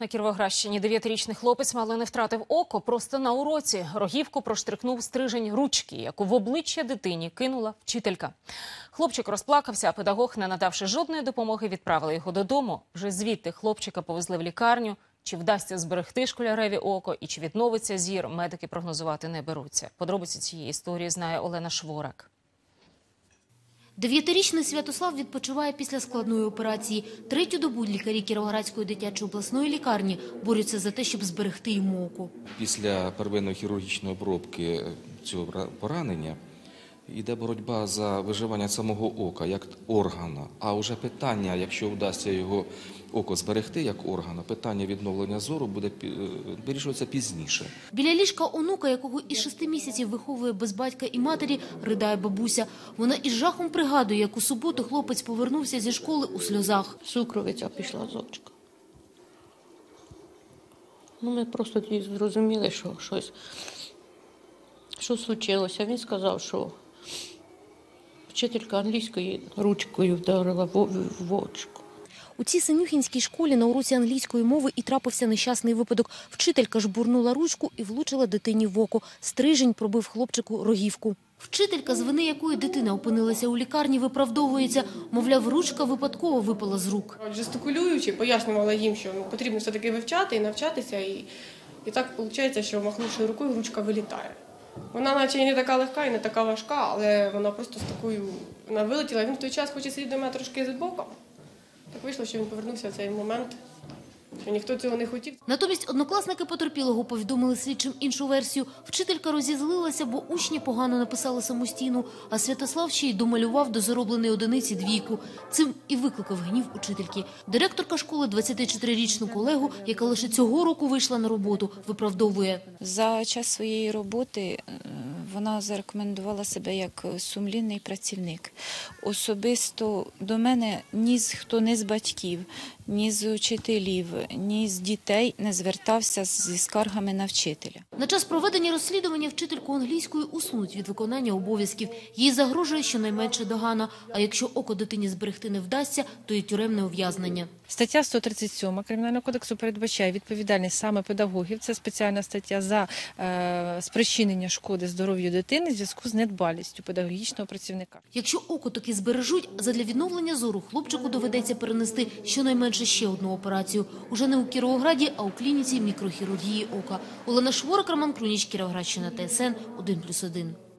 На Кіровоградщині дев'ятирічний хлопець мало не втратив око просто на уроці. Рогівку проштрикнув стрижень ручки, яку в обличчя дитині кинула вчителька. Хлопчик розплакався, а педагог, не надавши жодної допомоги, відправили його додому. Вже звідти хлопчика повезли в лікарню. Чи вдасться зберегти школяреві око і чи відновиться зір, медики прогнозувати не беруться. Подробиці цієї історії знає Олена Шворак. Дев'ятирічний Святослав відпочиває після складної операції. Третю добу лікарі Кіровоградської дитячої обласної лікарні борються за те, щоб зберегти йому око. Після первинної хірургічної обробки цього ра- поранення йде боротьба за виживання самого ока як органа. А вже питання, якщо вдасться його око зберегти як органа, питання відновлення зору буде е, вирішуватися пізніше. Біля ліжка онука, якого із шести місяців виховує без батька і матері, ридає бабуся. Вона із жахом пригадує, як у суботу хлопець повернувся зі школи у сльозах. Сукровиця пішла з очка. Ну, ми просто тоді зрозуміли, що щось що случилося. Він сказав, що вчителька англійської ручкою вдарила в, очко. У цій синюхінській школі на уроці англійської мови і трапився нещасний випадок. Вчителька ж бурнула ручку і влучила дитині в око. Стрижень пробив хлопчику рогівку. Вчителька, з вини якої дитина опинилася у лікарні, виправдовується. Мовляв, ручка випадково випала з рук. Жестикулюючи, пояснювала їм, що ну, потрібно все-таки вивчати і навчатися. І, і так виходить, що махнувши рукою, ручка вилітає. Вона наче і не така легка, і не така важка, але вона просто з такою вона вилетіла. Він в той час хоче сидіти до мене трошки з боком. Так вийшло, що він повернувся в цей момент, ніхто цього не хотів. Натомість однокласники потерпілого повідомили слідчим іншу версію. Вчителька розізлилася, бо учні погано написали самостійно, а Святослав ще й домалював до заробленої одиниці двійку. Цим і викликав гнів учительки. Директорка школи 24-річну колегу, яка лише цього року вийшла на роботу, виправдовує. За час своєї роботи е, вона зарекомендувала себе як сумлінний працівник. Особисто до мене ні з хто не з батьків, ні з учителів, ні з дітей не звертався зі скаргами на вчителя. На час проведення розслідування вчительку англійської усунуть від виконання обов'язків. Їй загрожує щонайменше догана. А якщо око дитині зберегти не вдасться, то й тюремне ув'язнення. Стаття 137 Кримінального кодексу передбачає відповідальність саме педагогів. Це спеціальна стаття за е, спричинення шкоди здоров'ю дитини в зв'язку з недбалістю педагогічного працівника. Якщо око таки збережуть, задля відновлення зору хлопчику доведеться перенести щонайменше ще одну операцію. Уже не у Кіровограді, а у клініці мікрохірургії ока. Олена Шворок, Роман Круніч, Кіровоградщина, ТСН 1+,1.